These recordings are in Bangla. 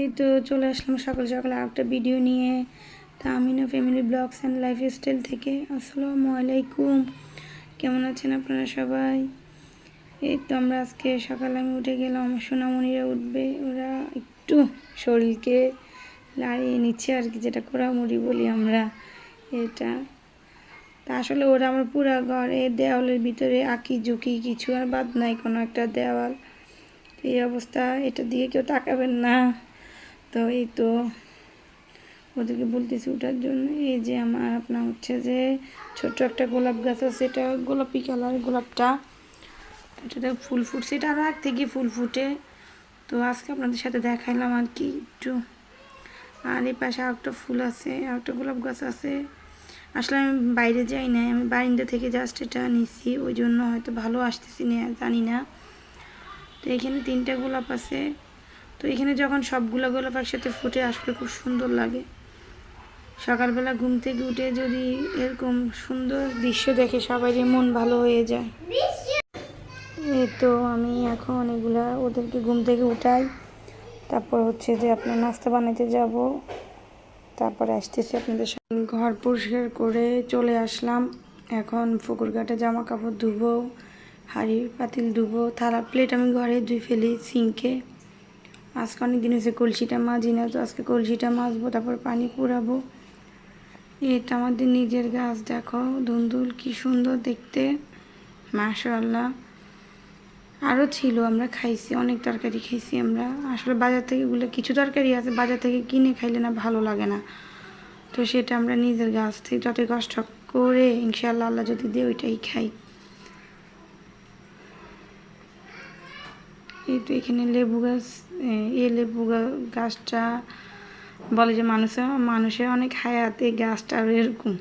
এই তো চলে আসলাম সকাল সকাল একটা ভিডিও নিয়ে। তা Amina family vlogs and lifestyle থেকে। আসসালামু আলাইকুম। কেমন আছেন আপনারা সবাই? এই তো আমরা আজকে সকালে আমি উঠে গেলাম, সোনামণিরা উঠবে। ওরা একটু শরীরকে লাড়িয়ে নিচ্ছে আর কি, যেটা কোড়ামুড়ি বলি আমরা এটা। তা আসলে ওরা আমার পুরা ঘরে, দেওয়ালের ভিতরে আঁকি ঝুঁকি কিছু আর বাদ নাই, কোনো একটা দেওয়াল। এই অবস্থা, এটা দিয়ে কেউ তাকাবেন না। তো এই তো ওদেরকে বলতেছি ওটার জন্য। এই যে আমার আপনার হচ্ছে যে ছোট্ট একটা গোলাপ গাছ আছে, এটা গোলাপি কালার, গোলাপটা। এটাতে ফুল ফুটছে, এটা আগ থেকে ফুল ফুটে। তো আজকে আপনাদের সাথে দেখাইলাম আর কি একটু। আর এই পাশে আর একটা ফুল আছে আর একটা গোলাপ গাছ আছে। আসলে আমি বাইরে যাই না আমি বারিন্দা থেকে জাস্ট এটা নিছি, ওই জন্য হয়তো ভালো আসতেছি না, জানি না। তো এখানে তিনটা গোলাপ আছে। তো এখানে যখন সবগুলো গোলাপ একসাথে ফুটে, আসলে খুব সুন্দর লাগে। সকালবেলা ঘুম থেকে উঠে যদি এরকম সুন্দর দৃশ্য দেখে সবারই মন ভালো হয়ে যায়। এই তো আমি এখন এগুলা ওদেরকে ঘুম থেকে উঠাই। তারপর হচ্ছে যে আপনার নাস্তা বানাতে যাব। তারপরে আসতেছি আপনাদের সঙ্গে ঘর পরিষ্কার করে চলে আসলাম। এখন পুকুর ঘাটে জামা কাপড় ধুবো হাঁড়ি পাতিল ধুবো, থালা প্লেট আমি ঘরে ধুই ফেলি সিঙ্কে আজকে অনেক দিন হয়েছে কলসিটা মাজি না, তো আজকে কলসিটা মাজবো, তারপর পানি পুরাবো। এটা আমাদের নিজের গাছ, দেখো ধুন্দুল, কি সুন্দর দেখতে। মাশাল্লাহ আরও ছিল, আমরা খাইছি, অনেক তরকারি খাইছি আমরা। আসলে বাজার থেকে এগুলো কিছু তরকারি আছে, বাজার থেকে কিনে খাইলে না ভালো লাগে না। তো সেটা আমরা নিজের গাছ থেকে, যতই কষ্ট করে ইনশাল্লাহ আল্লাহ যদি দিয়ে ওইটাই খাই। এই তো এখানে লেবু গাছ এই লেবু গাছটা বলে যে মানুষের মানুষের অনেক হায়াত এই গাছটা এরকম।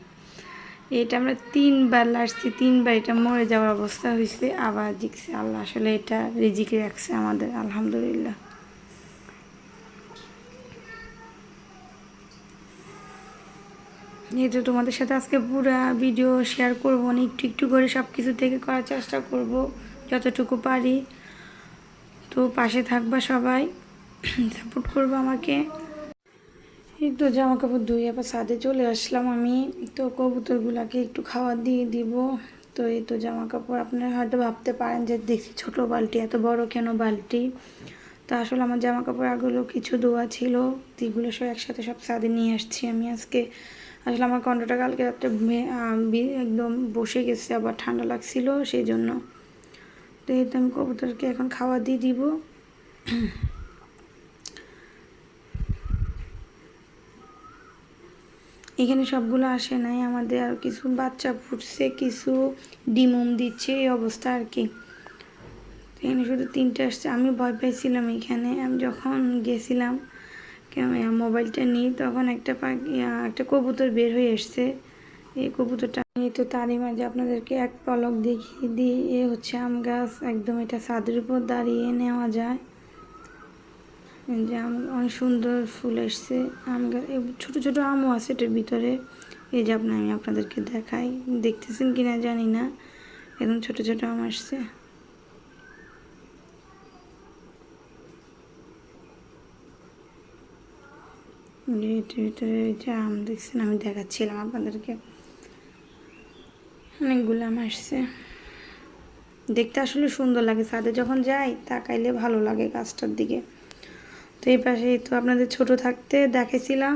এটা আমরা তিনবার লাসছি তিনবার এটা মরে যাওয়ার অবস্থা হয়েছে আবার জিখছে আল্লাহ আসলে এটা রিজিকে রাখছে আমাদের, আলহামদুলিল্লাহ। এই তো তোমাদের সাথে আজকে পুরো ভিডিও শেয়ার করব না একটু একটু করে সব কিছু থেকে করার চেষ্টা করব, যতটুকু পারি। তো পাশে থাকবা সবাই। সাপোর্ট করব আমাকে। এই তো জামা কাপড় ধুয়ে আবার ছাদে চলে আসলাম আমি। তো কবুতরগুলাকে একটু খাবার দিয়ে দিব। তো এই তো জামা কাপড় আপনারা হয়তো ভাবতে পারেন যে দেখি ছোট বালতি, এত বড় কেন বালতি? তো আসলে আমার জামা কাপড় আগগুলো কিছু ধোয়া ছিল এগুলো সব একসাথে সব ছাদে নিয়ে আসছি আমি আজকে। আসলে আমার কণ্ঠটা কালকে ভে- একদম বসে গেছে, আবার ঠান্ডা লাগছিল, সেই জন্য। তো আমি কবুতরকে এখন খাওয়া দিয়ে দিব। এখানে সবগুলো আসে নাই, আমাদের আর কিছু বাচ্চা ফুটছে কিছু ডিমুম দিচ্ছে, এই অবস্থা আর কি। এখানে শুধু তিনটে আসছে, আমি ভয় পাইছিলাম এখানে। আমি যখন গেছিলাম মোবাইলটা নিই, তখন একটা পাখি একটা কবুতর বের হয়ে এসছে এই কবুতরটা আমি তো তারই মাঝে আপনাদেরকে এক পলক দেখিয়ে দিই, এ হচ্ছে আম গাছ। একদম এটা ছাদের উপর দাঁড়িয়ে নেওয়া যায়। যে আম, অনেক সুন্দর ফুল এসছে। আম গাছ ছোটো ছোট আমও আছে এটার ভিতরে। এই যে আপনার আমি আপনাদেরকে দেখাই। দেখতেছেন কিনা জানি না। একদম ছোটো ছোটো আম আসছে। ভিতরে যে আম দেখছেন, আমি দেখাচ্ছিলাম আপনাদেরকে। অনেকগুলো আসছে। দেখতে আসলে সুন্দর লাগে, ছাদে যখন যাই তাকাইলে ভালো লাগে গাছটার দিকে। তো এই পাশে তো আপনাদের ছোট থাকতে দেখেছিলাম,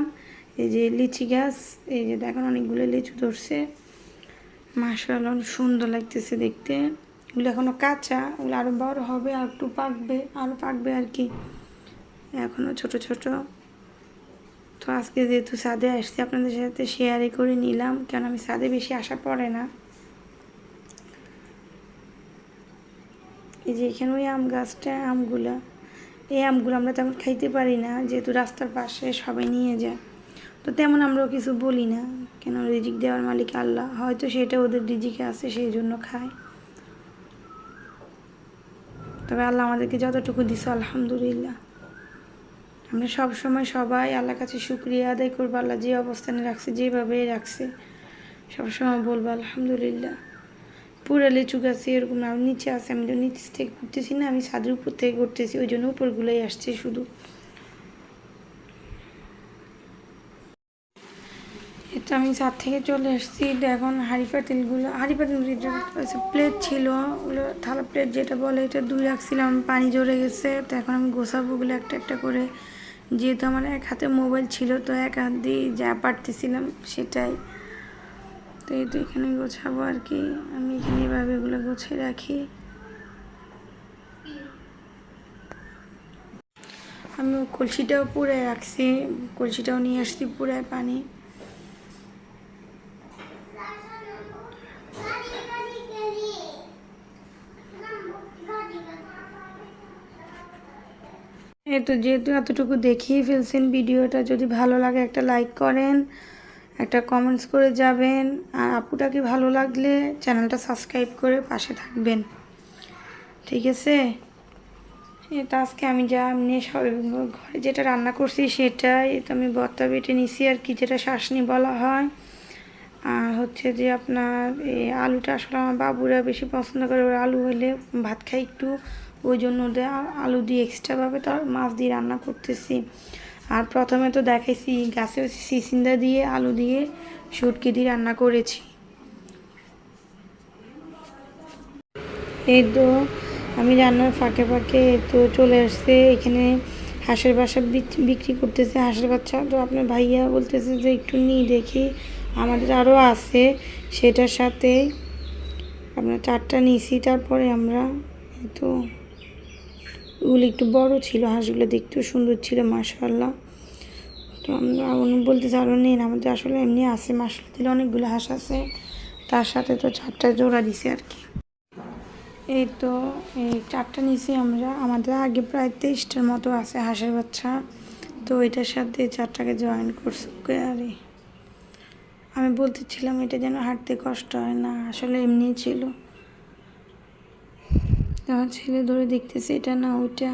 এই যে লিচি গাছ, এই যে দেখেন অনেকগুলো লিচু ধরছে। মাসাল সুন্দর লাগতেছে দেখতে। এগুলো এখনও কাঁচা, ওগুলো আরও বড় হবে, আর একটু পাকবে আরও পাকবে আর কি। এখনও ছোট ছোট। তো আজকে যেহেতু ছাদে আসছি, আপনাদের সাথে শেয়ারই করে নিলাম, কেন আমি ছাদে বেশি আসা পড়ে না। এই যে এখানে ওই আম গাছটা, আমগুলা, এই আমগুলো আমরা তেমন খাইতে পারি না, যেহেতু রাস্তার পাশে সবাই নিয়ে যায়। তো তেমন আমরাও কিছু বলি না, কেন রিজিক দেওয়ার মালিক আল্লাহ, হয়তো সেটা ওদের রিজিকে আছে, সেই জন্য খায়। তবে আল্লাহ আমাদেরকে যতটুকু দিছে, আলহামদুলিল্লাহ। আমরা সব সময় সবাই আল্লাহর কাছে শুক্রিয়া আদায় করব, আল্লাহ যে অবস্থানে রাখছে যেভাবে রাখছে সবসময় বলব, আলহামদুলিল্লাহ। পুরো লিচু গাছে এরকম আমি নিচে আছে, আমি তো নিচ থেকে ঘুরতেছি না, আমি ছাদের উপর থেকে ঘুরতেছি, ওই জন্য উপরগুলোই আসছে শুধু। এটা আমি ছাদ থেকে চলে এসেছি এখন হাঁড়ি পাতিলগুলো হাঁড়ি পাতিল প্লেট ছিল, ওগুলো থালা প্লেট যেটা বলে, এটা দুই রাখছিলাম, পানি জড়ে গেছে, তো এখন আমি গোসাবো ওগুলো একটা একটা করে। যেহেতু আমার এক হাতে মোবাইল ছিল, তো এক হাত দিয়ে যা পারতেছিলাম সেটাই। তো এই তো এখানে গোছাবো আর কি। আমি এখানে এভাবে এগুলো গুছিয়ে রাখি। আমি কলসিটাও পুড়ে রাখছি। কলসিটাও নিয়ে আসছি পুরায় পানি। এই তো যেহেতু এতটুকু দেখিয়ে ফেলছেন ভিডিওটা, যদি ভালো লাগে একটা লাইক করেন। একটা কমেন্টস করে যাবেন। আর আপুটাকে ভালো লাগলে চ্যানেলটা সাবস্ক্রাইব করে পাশে থাকবেন। ঠিক আছে? তো আজকে আমি যা এমনি ঘরে যেটা রান্না করছি সেটাই। তো আমি বত্তা বেটে নিছি আর কি যেটা শাসনি বলা হয়। আর হচ্ছে যে আপনার এই আলুটা আসলে আমার বাবুরা বেশি পছন্দ করে। ওরা আলু হলে ভাত খাই একটু। ওই জন্য ওদের আলু দিয়ে এক্সট্রাভাবে তার মাছ দিয়ে রান্না করতেছি। আর প্রথমে তো দেখাইছি, গাছে সিসিন্দা দিয়ে, আলু দিয়ে শুটকি দিয়ে রান্না করেছি। এই তো আমি রান্নার ফাঁকে ফাঁকে তো চলে আসছে, এখানে হাঁসের বাসা বিক্রি করতেছে হাঁসের বাচ্চা। তো আপনার ভাইয়া বলতেছে যে একটু নিই দেখি, আমাদের আরও আছে সেটার সাথে। আপনার চারটা নিয়েছি, তারপরে আমরা তো ওগুলো একটু বড় ছিল, হাঁসগুলো দেখতেও সুন্দর ছিল মাশাল্লাহ তো আমরা বলতেছে আরও নিন, আমাদের আসলে এমনি আছে মাসাল্লাহ দিলে অনেকগুলো হাঁস আছে। তার সাথে তো চারটা জোড়া দিছে আর কি। এই তো, এই চারটা নিছি আমরা। আমাদের আগে প্রায় তেইশটার মতো আছে হাঁসের বাচ্চা। তো এটার সাথে চারটাকে জয়েন করছে আরে আমি বলতেছিলাম, এটা যেন হাঁটতে কষ্ট হয়। না, আসলে এমনিই ছিল। আমার ছেলে ধরে দেখতেছে এটা না ওইটা।